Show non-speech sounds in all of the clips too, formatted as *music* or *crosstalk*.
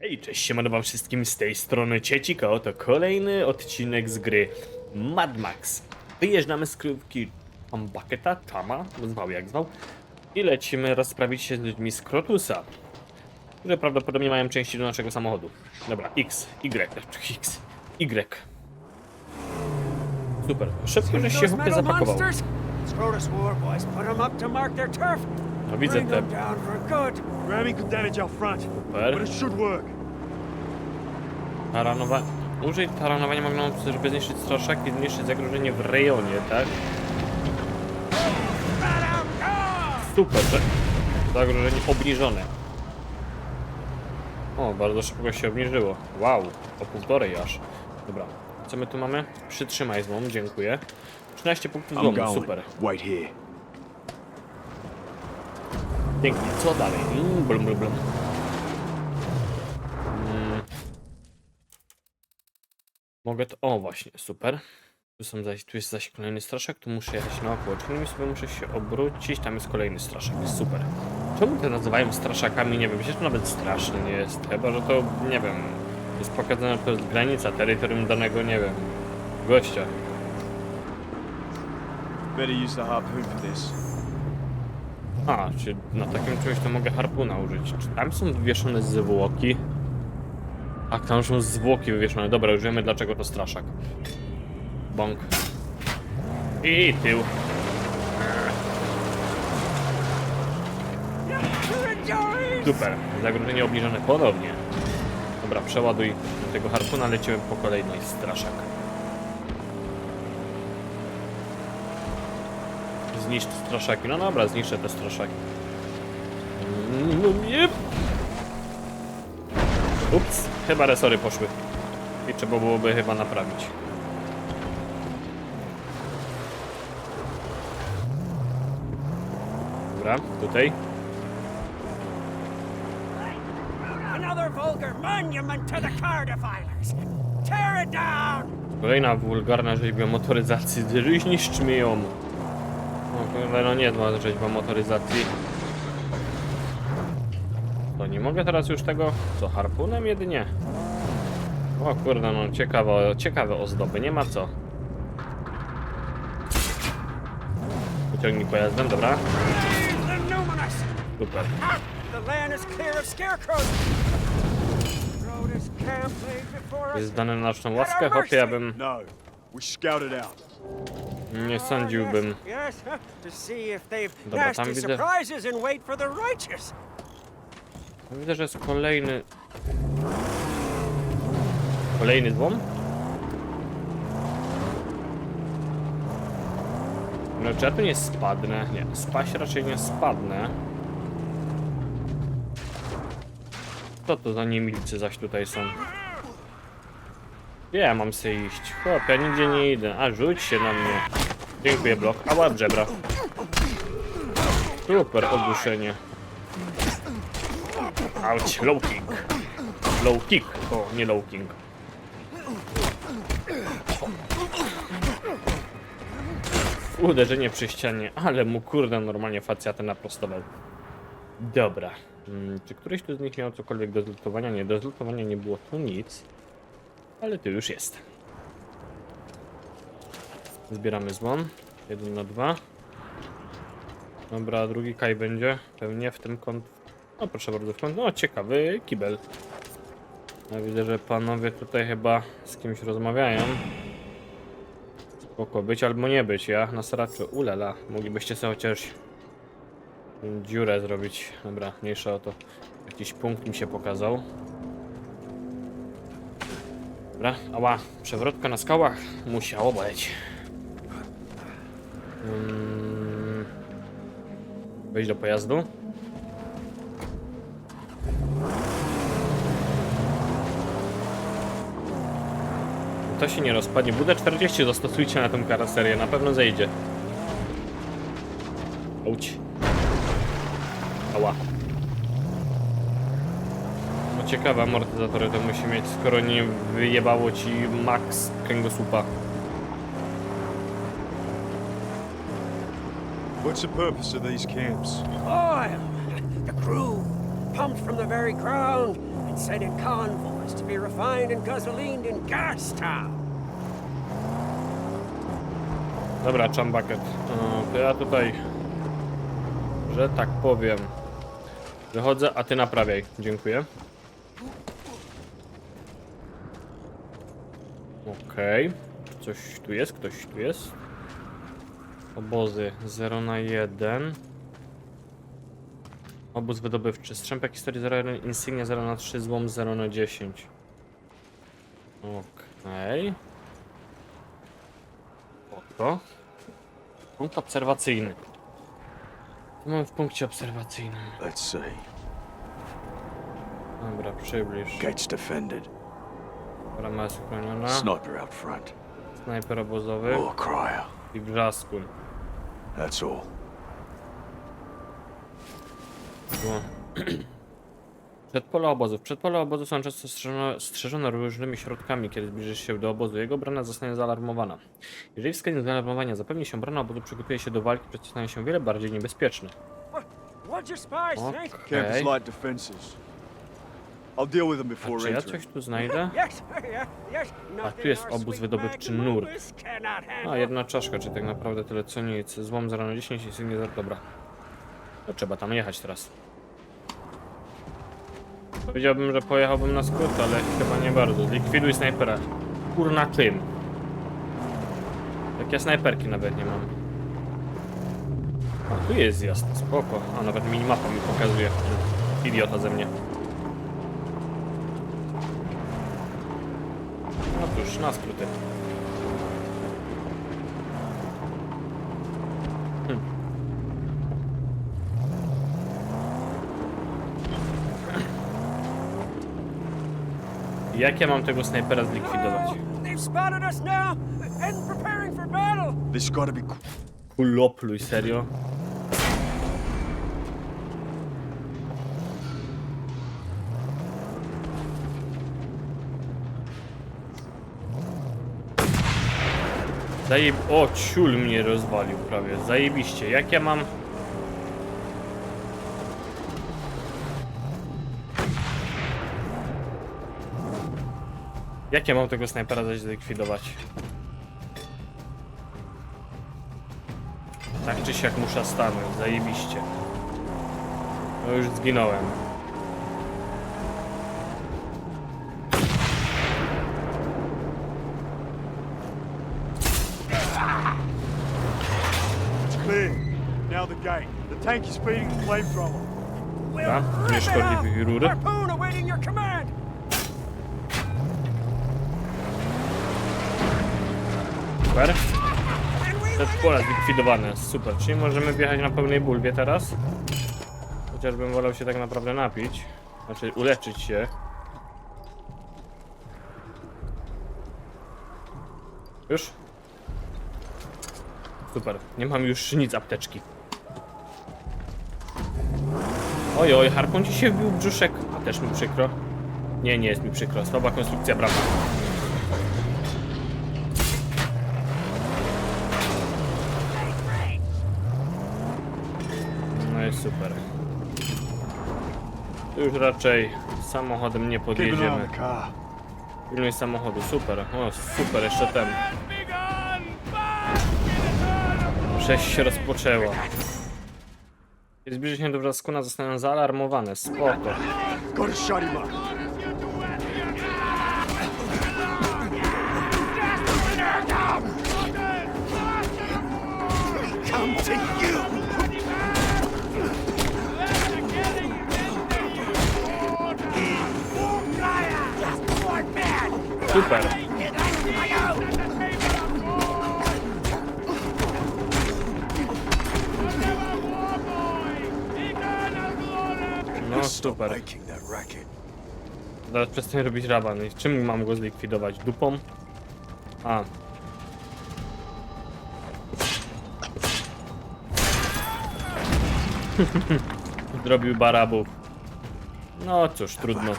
Hej, cześć, siemano wam wszystkim z tej strony Ciecika, oto kolejny odcinek z gry Mad Max. Wyjeżdżamy z krywki Bucketa, Chama, zwał jak zwał, i lecimy rozprawić się z ludźmi z Krotusa, które prawdopodobnie mają części do naszego samochodu. Dobra, X, Y, X, Y. Super, szybko, żeś się chłopie zapakował. Scrotus War boys put them up to mark their turf. No widzę te. Ramming could damage our front, super. but it should work. Taranowa... Użyj taranowania magnum, żeby zniszczyć straszaki i zniszczyć zagrożenie w rejonie, tak? Super, że zagrożenie obniżone. O, bardzo szybko się obniżyło. Wow, o półtorej aż. Dobra, co my tu mamy? Przytrzymaj złom, dziękuję. 13 punktów złomu, super. Wait here. Pięknie, co dalej? Mm, blum, blum, blum. Mm. Mogę to... O, właśnie, super. Tu, są zaś, tu jest zaś kolejny straszak, tu muszę jechać naokoło, czyli sobie muszę się obrócić, tam jest kolejny straszak, super. Czemu te nazywają straszakami, nie wiem, przecież to nawet straszne nie jest, chyba, że to, nie wiem, jest pokazane, że to jest granica terytorium danego, nie wiem, gościa. Better use the harpoon for this. A, czy na takim czymś to mogę harpuna użyć. Czy tam są wywieszone zwłoki? A, tam są zwłoki wywieszone. Dobra, już wiemy dlaczego to straszak. Bąk. I tył. Super. Zagrożenie obniżone ponownie. Dobra, przeładuj tego harpuna, lecimy po kolejnej straszak. Zniszcz straszaki. No dobra, zniszczę te straszaki. No nie. Ups, chyba resory poszły. I trzeba byłoby chyba naprawić. Dobra, tutaj. Kolejna wulgarna rzeźba motoryzacji. Zniszczmy ją. Kurwa, no nie ma rzeźba motoryzacji. To nie mogę teraz już tego... Co, harpunem jedynie? O kurde, no ciekawe, ciekawe ozdoby, nie ma co. Wyciągnij pojazdem, dobra. Super. Jest dane na naszą łaskę, chłopie, ja bym No, we scouted out. Nie sądziłbym. Dobra, tam widzę-. Widzę, że jest kolejny... Kolejny złom? No czy ja tu nie spadnę? Nie, spaść raczej nie spadnę. Co to za niemilcy zaś tutaj są? Gdzie ja mam sobie iść? Chłop, ja nigdzie nie idę. A, rzuć się na mnie. Dziękuję, blok. A łap żebra. Super, ogłuszenie. Auć, low kick. Low kick. O, nie low king. Uderzenie przy ścianie, ale mu kurde normalnie facjatę naprostował. Dobra. Mm, czy któryś tu z nich miał cokolwiek do zlutowania? Nie, do zlutowania nie było tu nic. Ale tu już jest. Zbieramy złom. Jeden na dwa. Dobra, drugi kaj będzie. Pewnie w tym kąt. No proszę bardzo, w kąt. No ciekawy kibel. Ja widzę, że panowie tutaj chyba z kimś rozmawiają. Spoko być albo nie być, ja na seraczu. Ulala, moglibyście sobie chociaż dziurę zrobić. Dobra, mniejsza o to. Jakiś punkt mi się pokazał. Dobra, ała, przewrotka na skałach musiało boleć. Mm. Wejść do pojazdu. To się nie rozpadnie. Budę 40 zastosujcie na tą karoserię, na pewno zejdzie. Auć. Ała. Ciekawe, amortyzatory to musi mieć, skoro nie wyjebało ci max kręgosłupa. What's the purpose of these camps? Oil. The crew pumped from the very ground and sent in convoys to be refined and gasolined in Gastown. Dobra, Chambucket. No, to ja tutaj, że tak powiem, wychodzę, a ty naprawiaj. Dziękuję. Okej. Coś tu jest, ktoś tu jest. Obozy 0 na 1. Obóz wydobywczy. Strzępek historii 0 na 1, insygnia 0 na 3, złom 0 na 10. Okej. Oto. Punkt obserwacyjny. Co mamy w punkcie obserwacyjnym? Let's see. Dobra, przybliż. Gates defended. Brama jest chroniona. Sniper out front. Snajper obozowy War crier. i brzaskun. That's all. *clears throat* Przedpole obozów. Przedpole obozu są często strzeżone, strzeżone różnymi środkami. Kiedy zbliżysz się do obozu, jego obrona zostanie zaalarmowana. Jeżeli wskazanie zaalarmowania zapewni się, obrona obozu przygotuje się do walki, przez co stanie się wiele bardziej? Campus Okej. light defenses. I'll deal with them A before czy ja coś tu znajdę? *laughs* Yes, yeah, yes. A tu jest obóz wydobywczy Nurk. A, jedna czaszka, czy tak naprawdę tyle co nic. Złom 0 na 10 i sygnie 0. Dobra. To trzeba tam jechać teraz. Powiedziałbym, że pojechałbym na skrót, ale chyba nie bardzo. Likwiduj snajpera. Kurna czym? Jak ja snajperki nawet nie mam. A, tu jest zjazd, spoko. A, nawet minimapa mi pokazuje. Idiota ze mnie. Cóż, na skróty. Hmm. Jak ja mam tego snajpera zlikwidować? They've spotted us now and preparing for battle. This gotta be. qu- Kulopluj, serio? Zajeb... O, ciul mnie rozwalił prawie. Zajebiście. Jak ja mam... Jak ja mam tego snajpera zaś zlikwidować? Tak czy siak muszę stanąć, zajebiście. No już zginąłem. Gate. The tank is feeding the flamethrower. We'll rip nie it rury. Harpoon awaiting your command. Super. And we Przedpole zlikwidowane, super. Czyli możemy wjechać na pełnej bulwie teraz. Chociażbym wolał się tak naprawdę napić. Znaczy uleczyć się. Już? Super. Nie mam już nic apteczki. Oj, oj, harpun ci się wbił brzuszek. A też mi przykro. Nie, nie jest mi przykro. Słaba konstrukcja brama. No i super. Tu już raczej samochodem nie podjedziemy. Pilnuj samochodu, super. O, super, jeszcze ten. Sześć się rozpoczęło. Kiedy zbliży się do Brzaskuna, zostaną zaalarmowane. Spoko. Up. Come. Super. Super. that racket. Zaraz przestań robić raban. I czym mam go zlikwidować? Dupą? A. *laughs* Zrobił barabów. No cóż, trudno.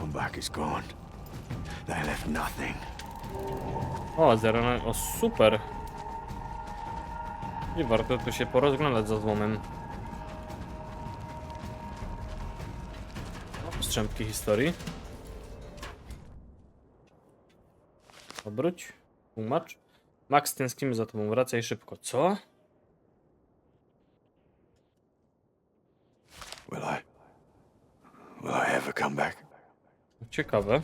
O, zero na... O, super. I warto tu się porozglądać za złomem. Strzępki historii. Obróć. Tłumacz. Max, tęsknimy za tobą, wracaj szybko. Co? Will I? Will I ever come back? Ciekawe.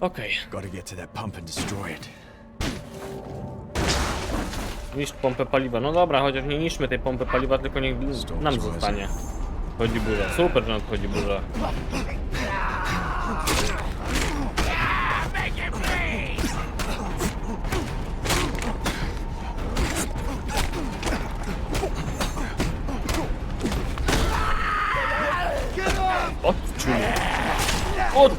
Okej. Gotta get to that pump and destroy it. Niszcz pompę paliwa. No dobra, chociaż nie niszczmy tej pompy paliwa, tylko niech nam zostanie. Chodzi burza. Super, że nadchodzi burza. Od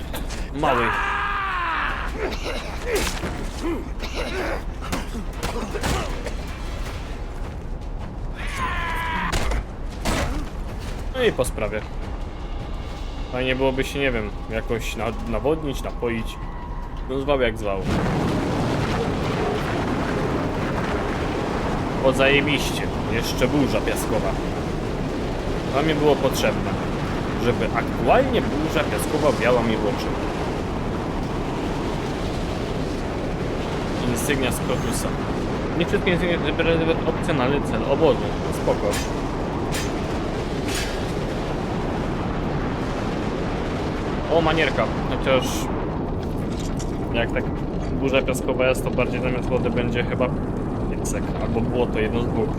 No i po sprawie. Fajnie byłoby się, nie wiem, jakoś na, nawodnić, napoić. No zwał jak zwał. O zajebiście. Jeszcze burza piaskowa. To mi było potrzebne. Żeby aktualnie burza piaskowa biała mi w oczy. Insygnia Scrotusa. Nie wszystkie opcjonalny cel obozu. Spoko. O, manierka. Chociaż... Jak tak burza piaskowa jest, to bardziej zamiast wody będzie chyba piecek. Albo błoto, jedno z dwóch.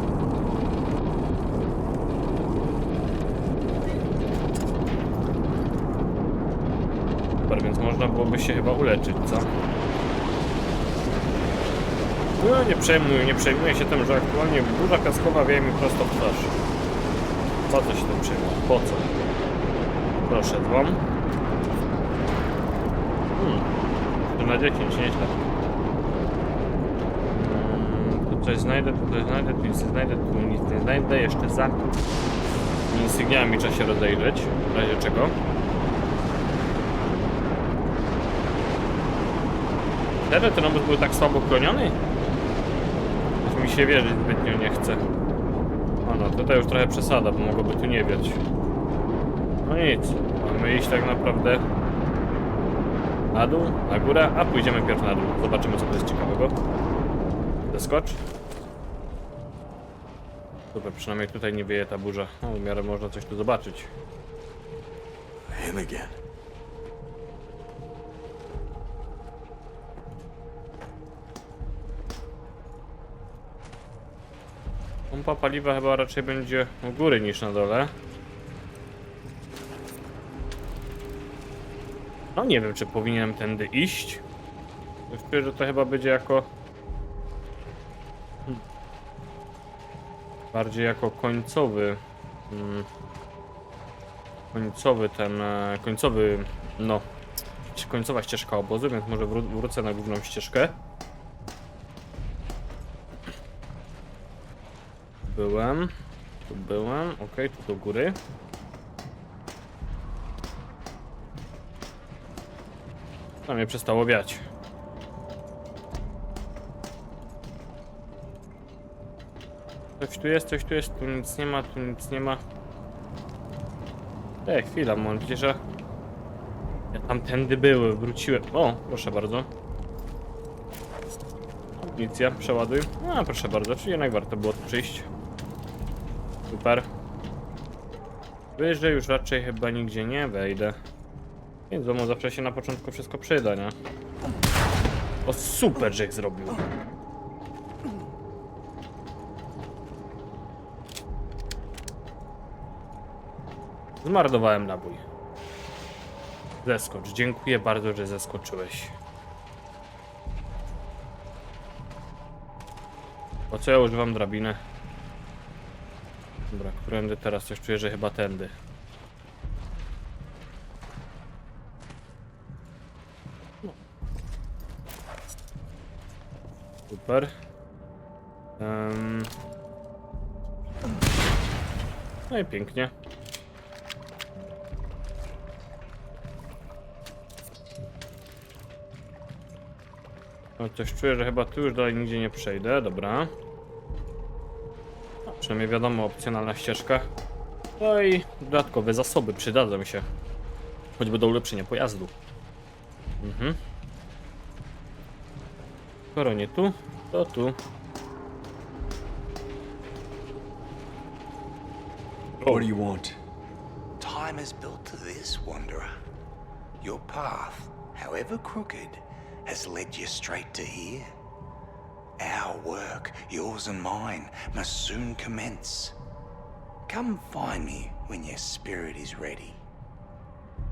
Super, więc można byłoby się chyba uleczyć, co? No nie przejmuję, nie przejmuję się tym, że aktualnie burza piaskowa wieje mi prosto w twarz. Po co się tym przejmować? Po co? Proszę, dzwon. Na 10, nieźle. Tu coś znajdę, tu coś znajdę, tu nic nie znajdę, tu nic nie znajdę, jeszcze za insygniami trzeba się rozejrzeć, w razie czego. Serio, ten obóz był tak słabo chroniony? Aż mi się wierzyć zbytnio nie chce. O no, tutaj już trochę przesada, bo mogłoby tu nie wiać. No nic, mamy iść tak naprawdę na dół, na górę, a pójdziemy pierw na dół. Zobaczymy co to jest ciekawego. Zeskocz. Super, przynajmniej tutaj nie wieje ta burza. No, w miarę można coś tu zobaczyć. Him again. Pompa paliwa chyba raczej będzie u góry niż na dole. No nie wiem, czy powinienem tędy iść. Czuję, że to chyba będzie jako... Hmm. Bardziej jako końcowy... mm, Końcowy ten... e, Końcowy... No... Końcowa ścieżka obozu, więc może wró wrócę na główną ścieżkę. Byłem. Tu byłem. Okej, tu do góry. A mnie przestało wiać. Coś tu jest, coś tu jest, tu nic nie ma, tu nic nie ma. Ej, chwila, mam nadzieję, że... Ja tamtędy były, wróciłem. O, proszę bardzo. Amunicja, przeładuj. A, proszę bardzo, czyli jednak warto było tu przyjść. Super. Wyżej już raczej chyba nigdzie nie wejdę. Więc mu zawsze się na początku wszystko przyda, nie? O, super, ich zrobił. Zmarnowałem nabój. Zeskocz. Dziękuję bardzo, że zeskoczyłeś. Po co ja używam drabiny? Dobra, którędy teraz? Coś czuję, że chyba tędy. Super. Em. No i pięknie. No coś czuję, że chyba tu już dalej nigdzie nie przejdę, dobra. Przynajmniej wiadomo, opcjonalna ścieżka. No i dodatkowe zasoby przydadzą się. Choćby do ulepszenia pojazdu. Mhm. Skoro nie tu, to tu. What oh. do you want? Time is built to this, Wanderer. Your path, however crooked, has led you straight to here. Our work, yours and mine, must soon commence. Come find me when your spirit is ready.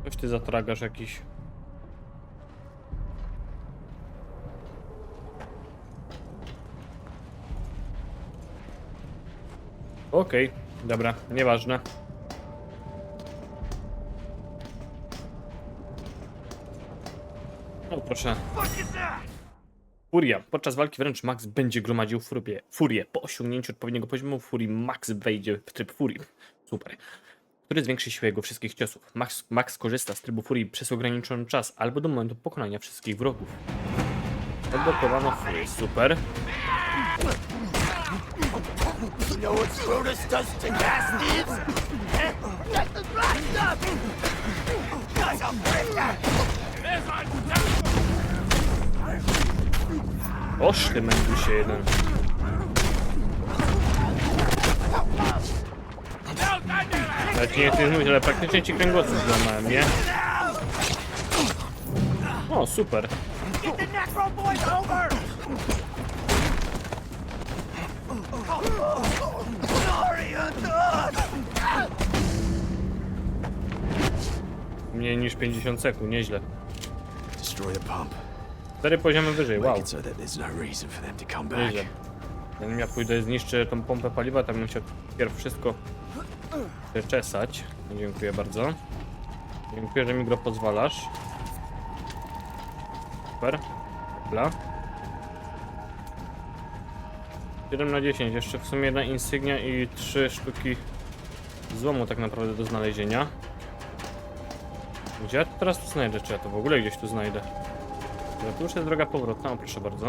Coś ty zatragasz jakiś. Okej, dobra, nieważne. O, proszę. Furia. Podczas walki wręcz Max będzie gromadził furię. Furię. Po osiągnięciu odpowiedniego poziomu furii Max wejdzie w tryb furii. Super. Który zwiększy siłę jego wszystkich ciosów. Max, Max korzysta z trybu furii przez ograniczony czas albo do momentu pokonania wszystkich wrogów. Odblokowano furię. Super. Oż ty mędrusie jeden. Nawet nie chcę mówić, ale praktycznie ci kręgosłup złamałem, nie? O, super. Mniej niż 50 sekund, nieźle. Destroy the pump. Cztery poziomy wyżej, Make wow. it so that there's no reason for them to come back. Nieźle. Zanim ja pójdę zniszczę tą pompę paliwa, tam chciał pierw wszystko przeczesać. Dziękuję bardzo. Dziękuję, że mi go pozwalasz. Super. Dobra. 7 na 10, jeszcze w sumie jedna insygnia i 3 sztuki złomu tak naprawdę do znalezienia. Gdzie ja to teraz tu znajdę? Czy ja to w ogóle gdzieś tu znajdę? No tu już jest droga powrotna, o proszę bardzo.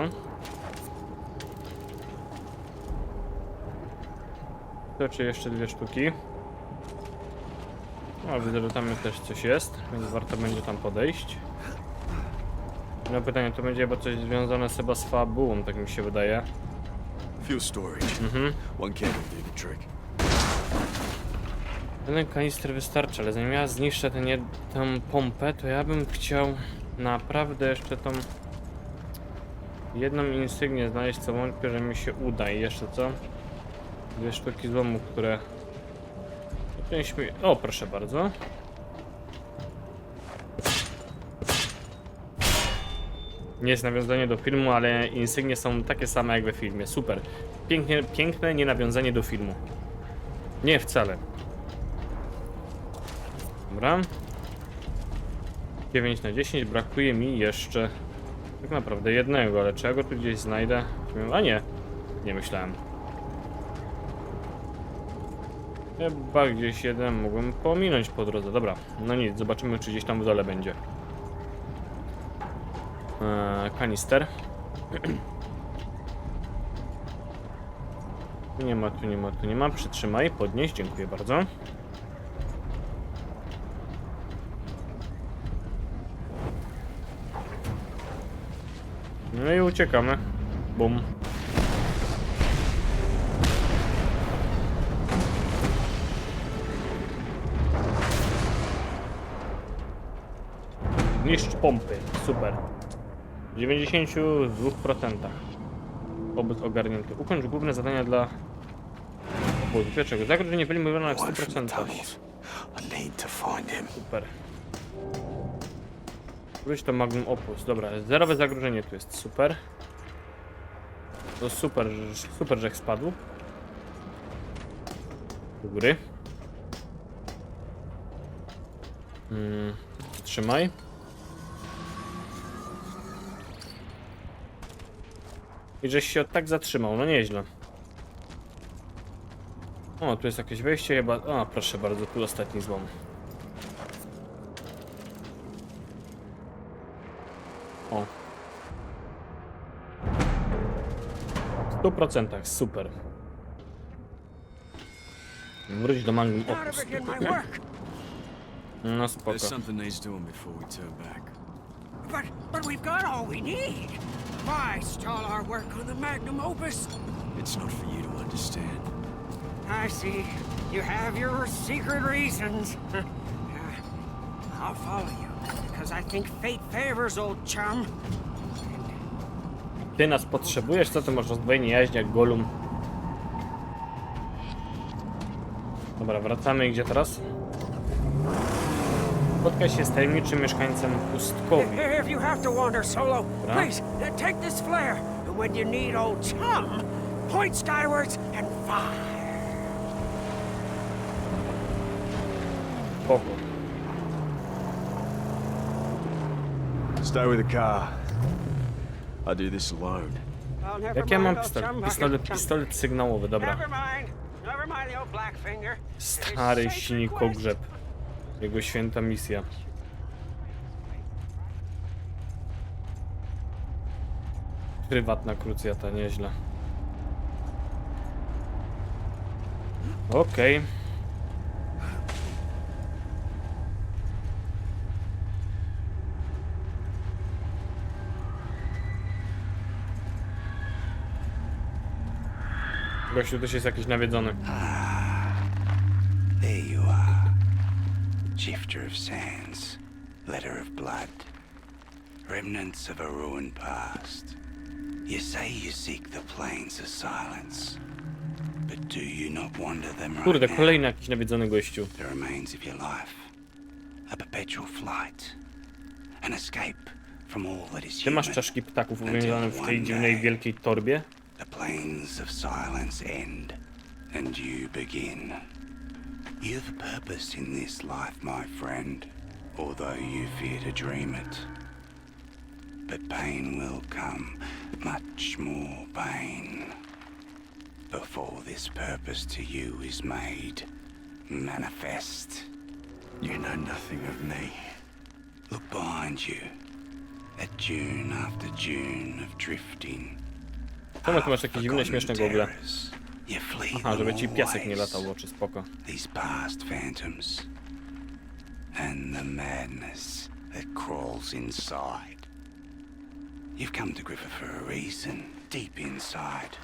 To czy jeszcze dwie sztuki. No, widzę, że tam też coś jest, więc warto będzie tam podejść. No pytanie to będzie chyba coś związane chyba z fabułą, tak mi się wydaje. Fuel storage. Mhm. One candle do the trick. Jeden kanister wystarczy, ale zanim ja zniszczę tę pompę, to ja bym chciał naprawdę jeszcze tą jedną insygnię znaleźć, co wątpię, że mi się uda. I jeszcze co? Dwie sztuki złomu, które... Część mi... O, proszę bardzo. Nie jest nawiązanie do filmu, ale insygnie są takie same jak we filmie. Super. Pięknie, piękne nie nawiązanie do filmu. Nie wcale. Dobra. 9 na 10, brakuje mi jeszcze tak naprawdę jednego, ale czy ja go tu gdzieś znajdę? A nie, nie myślałem. Chyba gdzieś jeden mógłbym pominąć po drodze. Dobra, no nic, zobaczymy czy gdzieś tam w dole będzie. Eee, kanister. Nie ma, tu nie ma, tu nie ma. Przytrzymaj, podnieś, dziękuję bardzo. No i uciekamy. Bum. Niszcz pompy. Super. W 92%. Pobyt ogarnięty. Ukończ główne zadania dla obozu. Pierwszego. Zagrożenie wyeliminowane w One from the 100%. tunnels. I need to find him. Super. Wróć to Magnum Opus. Dobra, zerowe zagrożenie tu jest. Super. To super, super, że spadł. Do góry. Mm, trzymaj. I żeś się tak zatrzymał, no nieźle. O, tu jest jakieś wejście chyba. O, proszę bardzo, tu ostatni złom. O. W 100% super. Wróć do Magnum Opus. No spoko. There's something needs doing before we turn back. But, but we've got all we need. Why stall our work on the magnum opus? It's not for you to understand. I see. You have your secret reasons. *laughs* Uh, I'll follow you, because I think fate favors old chum. Ty nas potrzebujesz? Co ty masz rozdwojenie jaźni jak Golum? Dobra, wracamy. Gdzie teraz? Spotkaj się z tajemniczym mieszkańcem pustkowi. If you have to wander solo, please uh, take this flare. And when you need old chum, point skywards and fire. Spoko. Stay with the car. I do this alone. Never Jak ja mam old pistolet? chum, Pistolet, pistolet sygnałowy, dobra. Never mind. Never mind the old black finger. Stary śnikogrzeb. Jego święta misja. Prywatna krucjata, nieźle. Okej. Gościu też jest jakiś nawiedzony. Shifter of sands, letter of blood, remnants of a ruined past. You say you seek the plains of silence, but do you not wander them right Kurde, now? jakiś nawiedzony gościu. The remains of your life, a perpetual flight, an escape from all that is Ty masz human. czaszki ptaków uwięzione w tej dziwnej wielkiej torbie? The plains of silence end, and you begin. You've a purpose in this life, my friend, although you fear to dream it. But pain will come, much more pain, before this purpose to you is made manifest. You know nothing of me. Look behind you, at June after June of drifting. Czemu ty masz takie dziwne, śmieszne gogle? You flee Aha, żeby ci piasek nie latał w oczy, spoko. These past phantoms and the madness that crawls inside. You've come to Griffith for a reason, deep inside.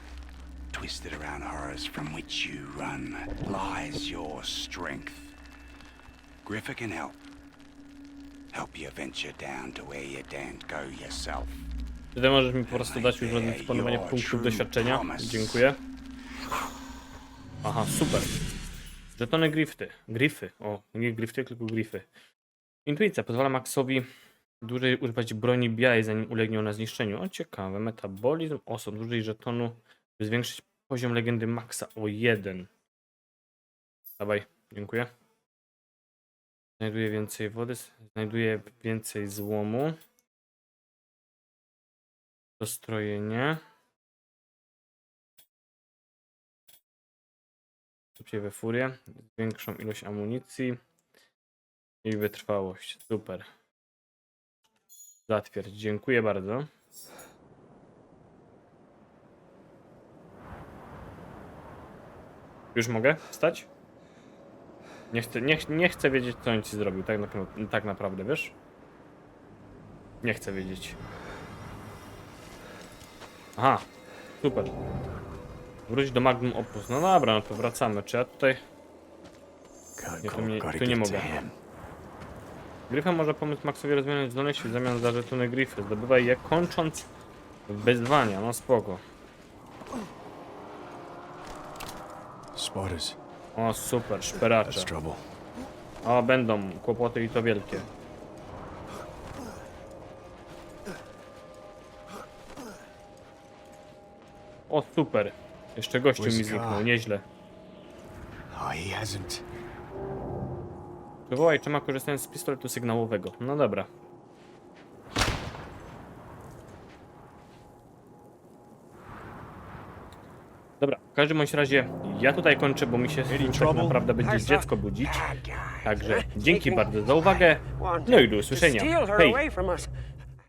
Twisted around horrors from which you run lies your strength. Griffith can help. Help you venture down to where you daren't go yourself. Ty możesz mi po prostu dać już do dysponowania punktów doświadczenia? Dziękuję. Aha, super. Żetony grifty. Grify. O, nie grifty, tylko grify. Intuicja pozwala Maxowi dłużej używać broni białej, zanim ulegnie ona zniszczeniu. O, ciekawe. Metabolizm osób. Dłużej żetonu, by zwiększyć poziom legendy Maxa o jeden. Dawaj, dziękuję. Znajduję więcej wody, znajduję więcej złomu. Dostrojenie. Szybciej we furię. Większą ilość amunicji. I wytrwałość. Super. Zatwierdź. Dziękuję bardzo. Już mogę wstać? Nie chcę, nie, nie chcę wiedzieć, co on ci zrobił, tak, tak naprawdę, wiesz? Nie chcę wiedzieć. Aha, super. Wróć do Magnum Opus. No dobra, no to wracamy. Czy ja tutaj... Nie, tu call, nie- gotta tu nie mogę. Gryfa może pomóc Maxowi rozwinąć zdolności w zamian za żetony Gryfy. Zdobywaj je kończąc wyzwania. No spoko. Spiders. O super, szperacze. O, będą kłopoty i to wielkie. O super. Jeszcze gościu mi zniknął, nieźle. Hasn't. Wywołaj Czema korzystając z pistoletu sygnałowego. No dobra. Dobra, w każdym bądź razie ja tutaj kończę, bo mi się tak naprawdę będzie dziecko budzić. Także dzięki bardzo za uwagę. No i do usłyszenia. Hej!